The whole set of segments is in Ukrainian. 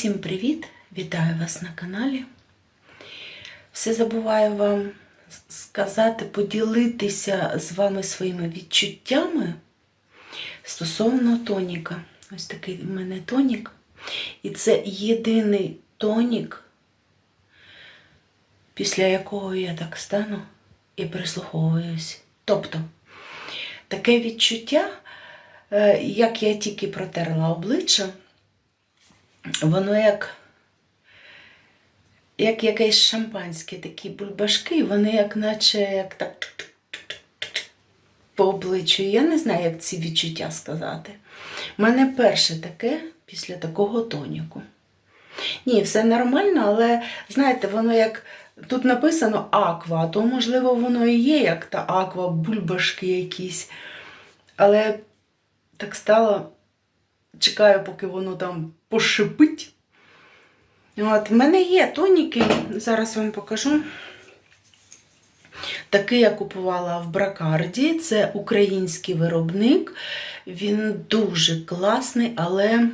Усім привіт! Вітаю вас на каналі. Все забуваю вам сказати, поділитися з вами своїми відчуттями стосовно тоніка. Ось такий в мене тонік. І це єдиний тонік, після якого я так стану і прислуховуюсь. Тобто, таке відчуття, е, як я тільки протерла обличчя, воно як, як якесь шампанське, такі бульбашки, вони як наче як так по обличчю. Я не знаю, як ці відчуття сказати. У мене перше таке після такого тоніку. Ні, все нормально, але знаєте, воно як тут написано аква, то можливо воно і є як та аква, бульбашки якісь. Але так стало, чекаю, поки воно там пошипить. От, в мене є тоніки, зараз вам покажу. Такий я купувала в Бракарді. Це український виробник. Він дуже класний, але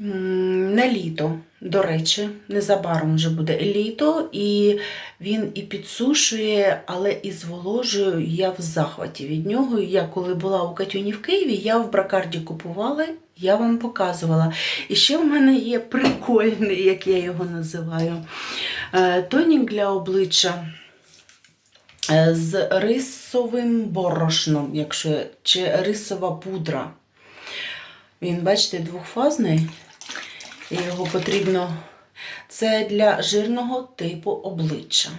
на літо. До речі, незабаром вже буде літо, і він і підсушує, але і зволожує. Я в захваті від нього. Я коли була у Катюні в Києві, я в Бракарді купувала, я вам показувала. І ще в мене є прикольний, як я його називаю, е, тонік для обличчя. Е, З рисовим борошном, якщо чи рисова пудра. Він, бачите, двохфазний. І його потрібно. Це для жирного типу обличчя.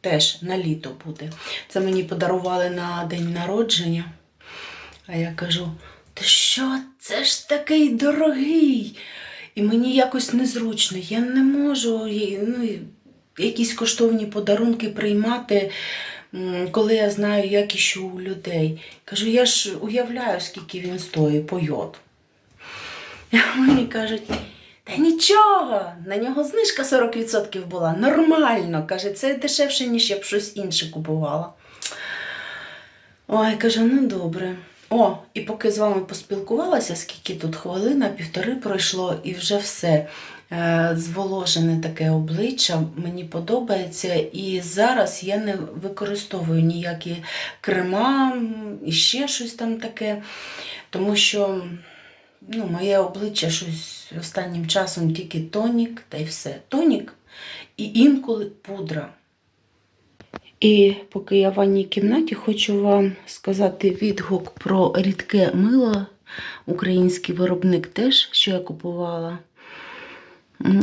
Теж на літо буде. Це мені подарували на день народження. А я кажу: ти що, це ж такий дорогий? І мені якось незручно. Я не можу ну, якісь коштовні подарунки приймати, коли я знаю, як іще у людей. Кажу, я ж уявляю, скільки він стоїть по йод. Мені кажуть, та нічого, на нього знижка 40% була. Нормально. Каже, це дешевше, ніж я б щось інше купувала. Ой, кажу, ну добре. О, і поки з вами поспілкувалася, скільки тут хвилина, півтори пройшло, і вже все. Е, Зволожене таке обличчя, мені подобається. І зараз я не використовую ніякі крема і ще щось там таке, тому що ну, моє обличчя щось останнім часом тільки тонік та й все. Тонік і інколи пудра. І поки я в ванній кімнаті, хочу вам сказати відгук про рідке мило. Український виробник теж, що я купувала.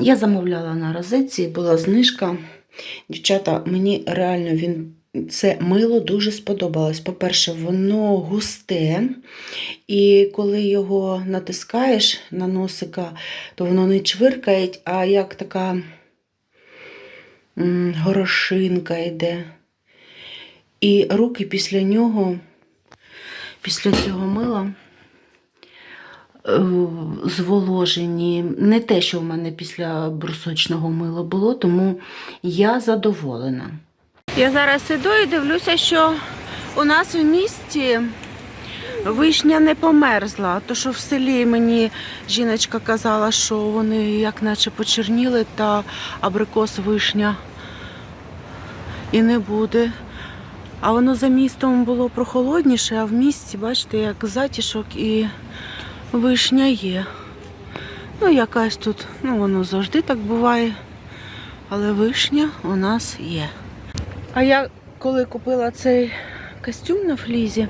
Я замовляла на розетці, була знижка. Дівчата, мені реально він, це мило дуже сподобалось. По-перше, воно густе, і коли його натискаєш на носика, то воно не чвиркає, а як така горошинка йде. І руки після нього, після цього мила, е, зволожені. Не те, що в мене після брусочного мила було, тому я задоволена. Я зараз іду і дивлюся, що у нас в місті вишня не померзла. То, що в селі мені жіночка казала, що вони як наче почерніли, та абрикос вишня і не буде. А воно за містом було прохолодніше, а в місті, бачите, як затішок і вишня є. Ну, якась тут, ну воно завжди так буває. Але вишня у нас є. А я коли купила цей костюм на флізі,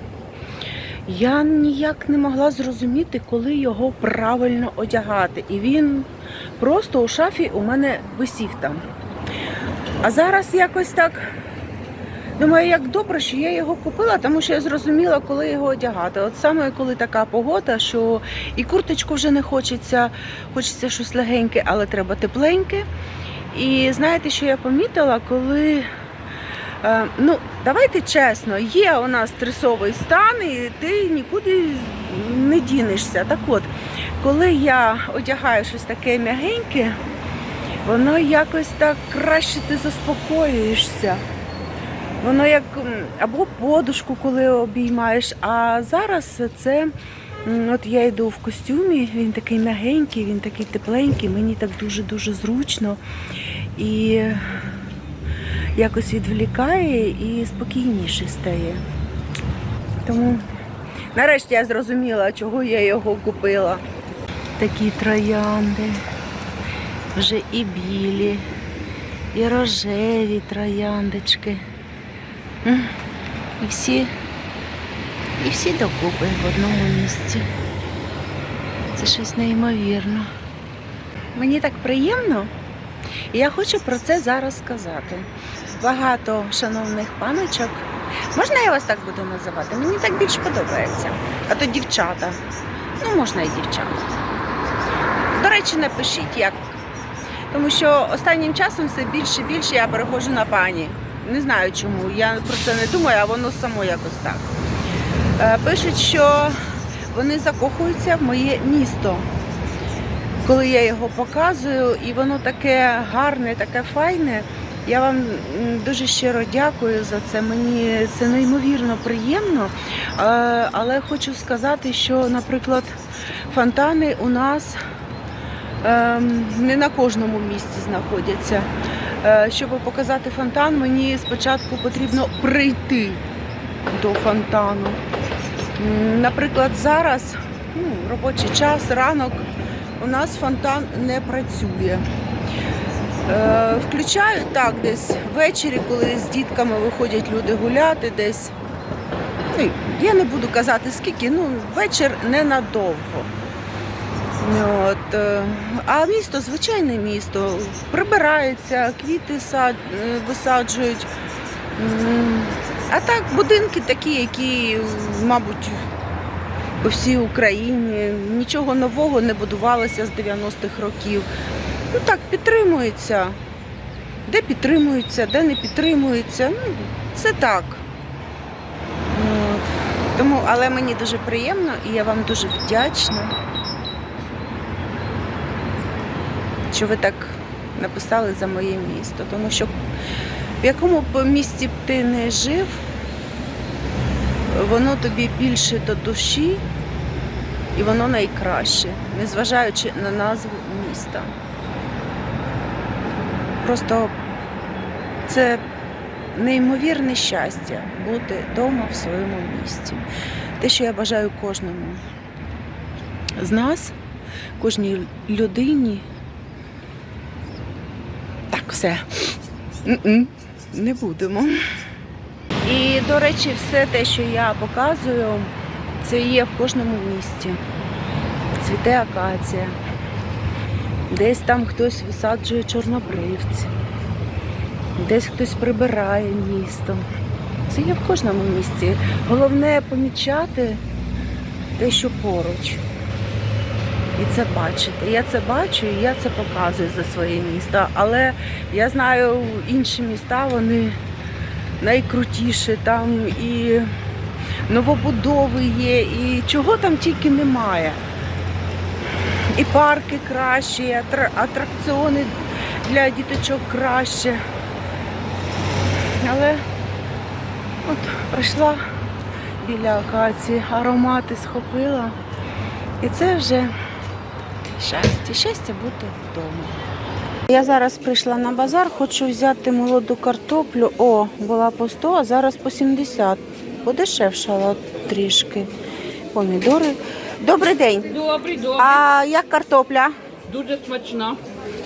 я ніяк не могла зрозуміти, коли його правильно одягати. І він просто у шафі у мене висів там. А зараз якось так Думаю, як добре, що я його купила, тому що я зрозуміла, коли його одягати. От саме коли така погода, що і курточку вже не хочеться, хочеться щось легеньке, але треба тепленьке. І знаєте, що я помітила, коли. Е, Ну, давайте чесно, є у нас стресовий стан, і ти нікуди не дінешся. Так от, коли я одягаю щось таке м'ягеньке, воно якось так краще ти заспокоюєшся. Воно як або подушку, коли обіймаєш. А зараз це От я йду в костюмі, він такий м'ягенький, він такий тепленький, мені так дуже-дуже зручно і якось відвлікає і спокійніше стає. Тому нарешті я зрозуміла, чого я його купила. Такі троянди, вже і білі, і рожеві трояндочки. І всі, і всі докупи в одному місці. Це щось неймовірно. Мені так приємно, і я хочу про це зараз сказати. Багато шановних паночок. Можна я вас так буду називати? Мені так більш подобається. А то дівчата. Ну, можна і дівчата. До речі, напишіть як. Тому що останнім часом все більше і більше я переходжу на пані. Не знаю чому. Я про це не думаю, а воно само якось так. Е, Пишуть, що вони закохуються в моє місто. Коли я його показую, і воно таке гарне, таке файне. Я вам дуже щиро дякую за це. Мені це неймовірно приємно. Але хочу сказати, що, наприклад, фонтани у нас ем, не на кожному місці знаходяться. Е, Щоб показати фонтан, мені спочатку потрібно прийти до фонтану. Наприклад, зараз ну, робочий час, ранок, у нас фонтан не працює. Е, Включають так десь ввечері, коли з дітками виходять люди гуляти десь. Я не буду казати скільки, ну вечір ненадовго. От, е, а місто звичайне місто. Прибирається, квіти сад, е, висаджують. А так, будинки такі, які, мабуть, по всій Україні. Нічого нового не будувалося з 90-х років. Ну так, підтримується. Де підтримується, де не підтримується. Ну, це так. От. Тому, але мені дуже приємно і я вам дуже вдячна, що ви так написали за моє місто. Тому що в якому б місті б ти не жив, воно тобі більше до душі і воно найкраще, незважаючи на назву міста. Просто це неймовірне щастя бути вдома в своєму місті. Те, що я бажаю кожному з нас, кожній людині. Так, все. М-м, Не будемо. І, до речі, все те, що я показую, це є в кожному місті. Цвіте акація. Десь там хтось висаджує чорнобривці, десь хтось прибирає місто. Це є в кожному місці. Головне помічати те, що поруч. І це бачити. Я це бачу і я це показую за своє місто. Але я знаю, інші міста вони найкрутіші, там і новобудови є, і чого там тільки немає. І парки кращі, і атракціони для діточок краще. Але от прийшла біля акації, аромати схопила. І це вже щастя, щастя бути вдома. Я зараз прийшла на базар, хочу взяти молоду картоплю. О, була по 100, а зараз по 70. Подешевшала трішки. Помідори. Добрий день. Добрий, добрий. А як картопля? Дуже смачна.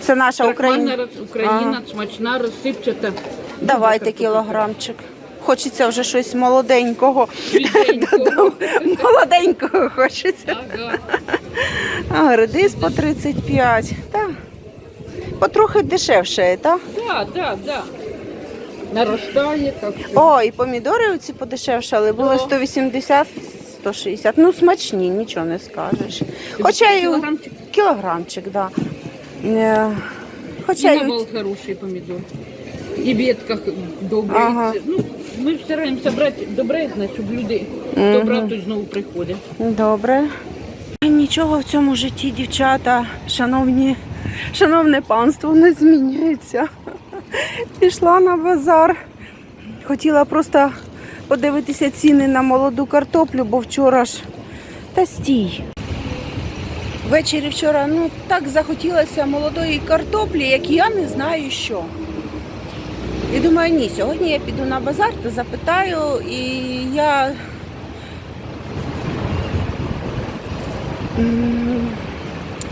Це наша Україна, Україна. Україна смачна, розсипчата. Давайте кілограмчик. Хочеться вже щось молоденького. Молоденького хочеться. Ага. А, редис по 35. Так. Потрохи дешевше, так? Да, да, да. Наростає, так. О, і помідори оці подешевшали. Були 180, 160. Ну, смачні, нічого не скажеш. Хоча і Кілограмчик. кілограмчик, так. Да. Е, Хоча І й хороший помідор. І ветках добре. Ага. Ну, ми стараємося брати добре, щоб люди, хто брав, той знову приходить. Добре. Нічого в цьому житті, дівчата, шановні, шановне панство, не змінюється. Пішла на базар. Хотіла просто подивитися ціни на молоду картоплю, бо вчора ж Та стій. Ввечері вчора ну так захотілося молодої картоплі, як я не знаю що. І думаю, ні, сьогодні я піду на базар та запитаю, і я.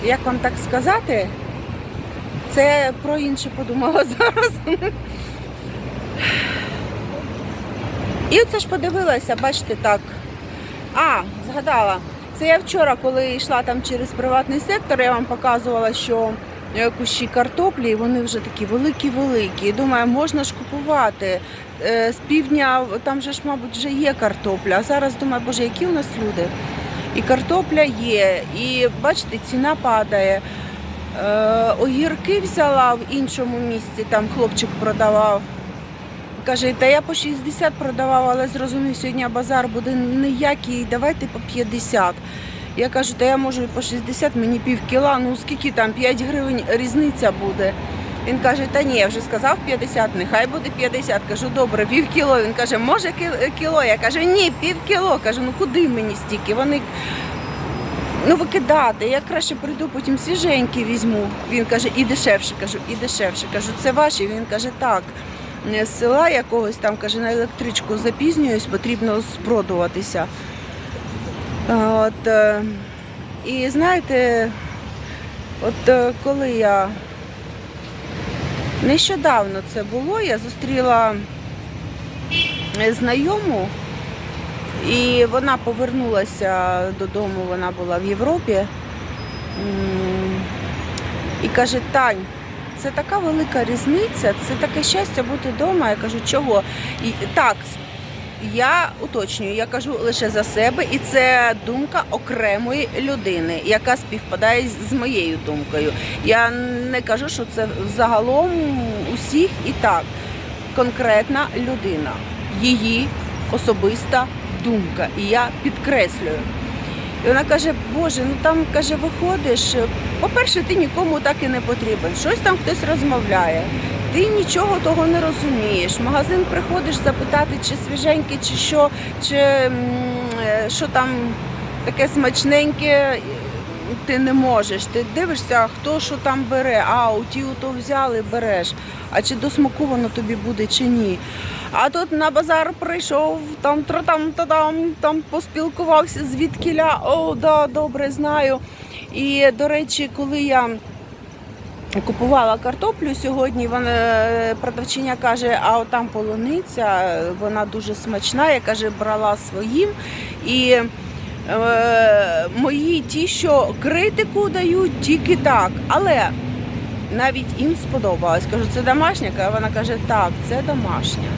Як вам так сказати? Це про інше подумала зараз. І оце ж подивилася, бачите, так. А, згадала. Це я вчора, коли йшла там через приватний сектор, я вам показувала, що е, кущі картоплі, вони вже такі великі-великі. Думаю, можна ж купувати. Е, З півдня там же ж, мабуть, вже є картопля. А зараз думаю, боже, які у нас люди. І картопля є, і бачите, ціна падає. Е, огірки взяла в іншому місці, там хлопчик продавав. Каже, та я по 60 продавав, але зрозумів, сьогодні базар буде ніякий, давайте по 50. Я кажу, та я можу і по 60, мені пів кіла, ну скільки там, 5 гривень різниця буде. Він каже, та ні, я вже сказав 50, нехай буде 50. Кажу, добре, пів кіло. Він каже, може кіло? Я кажу, ні, пів кіло. Кажу, ну куди мені стільки? Вони ну викидати. Я краще прийду, потім свіженькі візьму. Він каже, і дешевше. Кажу, і дешевше. Кажу, це ваші. Він каже, так. З села якогось там каже, на електричку запізнююсь, потрібно спродуватися. От, е, і знаєте, от е, коли я нещодавно це було, я зустріла знайому, і вона повернулася додому, вона була в Європі. І каже, Тань, це така велика різниця, це таке щастя бути вдома. Я кажу, чого? І, так, я уточнюю, я кажу лише за себе, і це думка окремої людини, яка співпадає з- моєю думкою. Я не кажу, що це загалом усіх і так. Конкретна людина, її особиста думка. І я підкреслюю. І вона каже, Боже, ну там каже, виходиш. По-перше, ти нікому так і не потрібен. Щось там хтось розмовляє. Ти нічого того не розумієш. В магазин приходиш запитати, чи свіженьке, чи що, чи е, що там таке смачненьке. Ти не можеш. Ти дивишся, хто що там бере. А, у ті то взяли, береш. А чи до воно тобі буде, чи ні. А тут на базар прийшов, там тратам там там поспілкувався звідкіля. О, да, добре знаю. І до речі, коли я купувала картоплю сьогодні, вона е, продавчиня каже, а там полуниця, вона дуже смачна. Я каже, брала своїм. І мої ті, що критику дають, тільки так. Але навіть їм сподобалось. Кажу, це домашня? А вона каже, так, це домашня.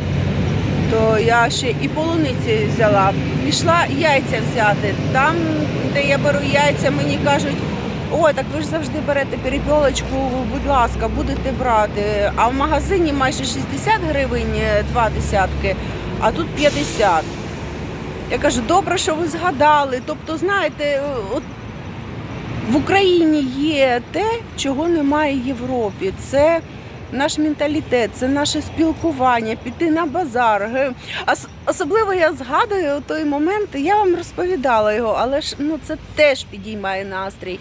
То я ще і полуниці взяла. Пішла яйця взяти. Там, де я беру яйця, мені кажуть, ой, так ви ж завжди берете перепілочку, будь ласка, будете брати. А в магазині майже 60 гривень е, два десятки, а тут 50. Я кажу, добре, що ви згадали. Тобто, знаєте, от в Україні є те, чого немає в Європі. Це наш менталітет, це наше спілкування, піти на базар. Особливо я згадую той момент, я вам розповідала його, але ж ну це теж підіймає настрій.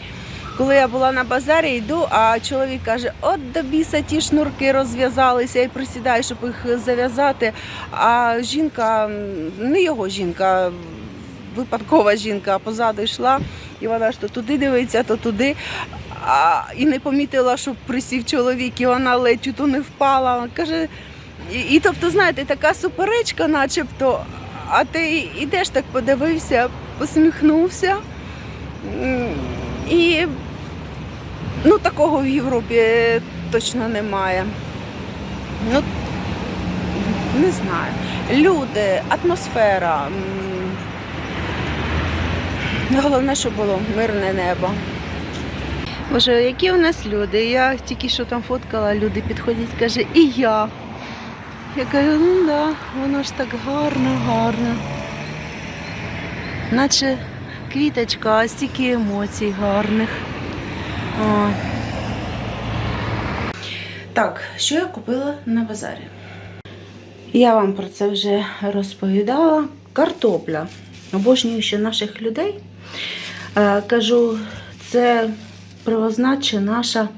Коли я була на базарі, йду, а чоловік каже: от до біса ті шнурки розв'язалися і присідаю, щоб їх зав'язати. А жінка, не його жінка, випадкова жінка позаду йшла, і вона ж то туди дивиться, то туди. А, і не помітила, що присів чоловік, і вона ледь то не впала. Каже, і, і тобто, знаєте, така суперечка, начебто, а ти йдеш так подивився, посміхнувся. І ну, такого в Європі точно немає. Ну, не знаю. Люди, атмосфера. Головне, щоб було мирне небо. Боже, які у нас люди? Я тільки що там фоткала, люди підходять, каже, і я. Я кажу, ну да, воно ж так гарно, гарно. Наче квіточка, а стільки емоцій гарних. Так, що я купила на базарі? Я вам про це вже розповідала. Картопля. Обожнюю ще наших людей. Е, кажу, це привозна чи наша.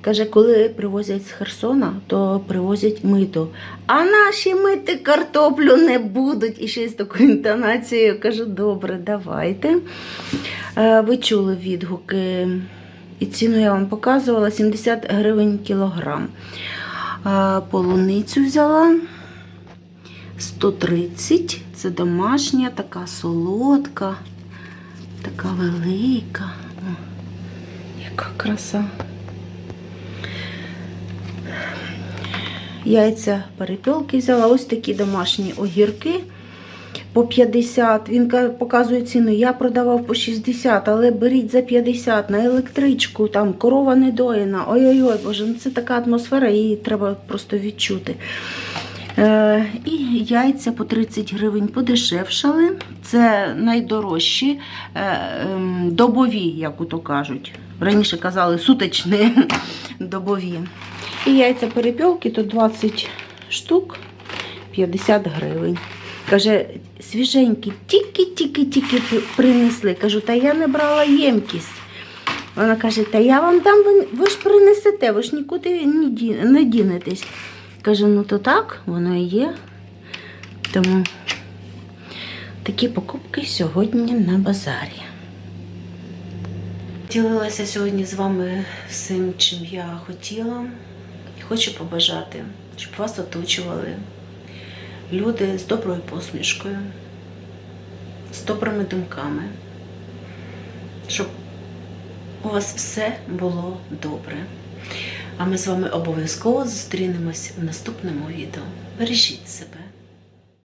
Каже, коли привозять з Херсона, то привозять мито. А наші мити картоплю не будуть. І ще з такою інтонацією кажу, добре, давайте. Е, Ви чули відгуки. І ціну я вам показувала 70 гривень кілограм. Полуницю взяла 130. Це домашня, така солодка, така велика. Яка краса. Яйця перепілки взяла. Ось такі домашні огірки по 50. Він показує ціну. Я продавав по 60, але беріть за 50 на електричку, там корова не доїна. Ой-ой-ой, боже, ну це така атмосфера, її треба просто відчути. Е, і яйця по 30 гривень подешевшали. Це найдорожчі е, ем, добові, як ото кажуть. Раніше казали суточні добові. І яйця перепілки то 20 штук 50 гривень. Каже, свіженькі, тільки-тільки-тільки принесли. Кажу, та я не брала ємкість. Вона каже, та я вам дам, ви, ж принесете, ви ж нікуди не не дінетесь. Кажу, ну то так, воно і є. Тому такі покупки сьогодні на базарі. Ділилася сьогодні з вами всім, чим я хотіла. Хочу побажати, щоб вас оточували люди з доброю посмішкою, з добрими думками, щоб у вас все було добре. А ми з вами обов'язково зустрінемось в наступному відео. Бережіть себе.